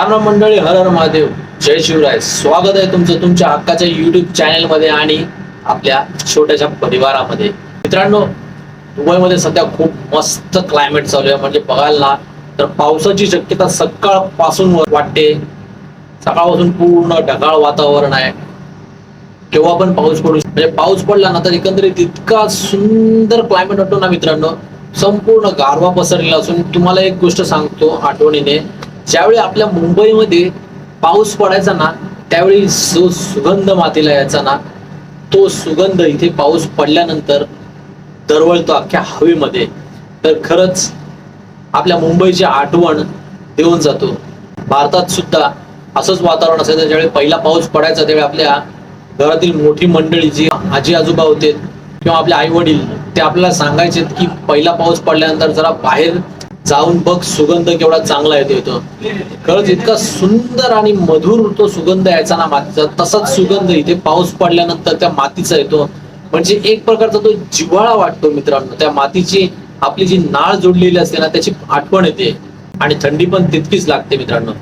मित्रांनो मंडळी हर हर महादेव. जय शिवराय. स्वागत आहे तुमचं तुमच्या हक्काच्या युट्यूब चॅनलमध्ये आणि आपल्या छोट्याशा परिवारामध्ये. मित्रांनो दुबईमध्ये सध्या खूप मस्त क्लायमेट चालू आहे. म्हणजे बघाल ना तर पावसाची शक्यता सकाळपासून वाटते. सकाळपासून पूर्ण ढगाळ वातावरण आहे. केव्हा पण पाऊस पडू शकतो. म्हणजे पाऊस पडला ना तर एकंदरीत इतका सुंदर क्लायमेट वाटतो ना मित्रांनो. संपूर्ण गारवा पसरलेला असून तुम्हाला एक गोष्ट सांगतो आठवणीने. ज्यावेळी आपल्या मुंबईमध्ये पाऊस पडायचा ना त्यावेळी जो सुगंध मातीला यायचा ना तो सुगंध इथे पाऊस पडल्यानंतर दरवळतो अख्ख्या हवेमध्ये. तर खरंच आपल्या मुंबईची आठवण देऊन जातो. भारतात सुद्धा असंच वातावरण असायचं ज्यावेळी पहिला पाऊस पडायचा त्यावेळी आपल्या घरातील मोठी मंडळी जी आजी आजोबा होते किंवा आपले आई वडील ते आपल्याला सांगायचे की पहिला पाऊस पडल्यानंतर जरा बाहेर जाऊन बघ सुगंध केवढा चांगला येतो येतो खरंच इतका सुंदर आणि मधुर तो सुगंध यायचा ना मातीचा. तसाच सुगंध इथे पाऊस पडल्यानंतर त्या मातीचा येतो. म्हणजे एक प्रकारचा तो जिव्हाळा वाटतो मित्रांनो. त्या मातीची आपली जी नाळ जोडलेली असते ना त्याची आठवण येते. आणि थंडी पण तितकीच लागते मित्रांनो.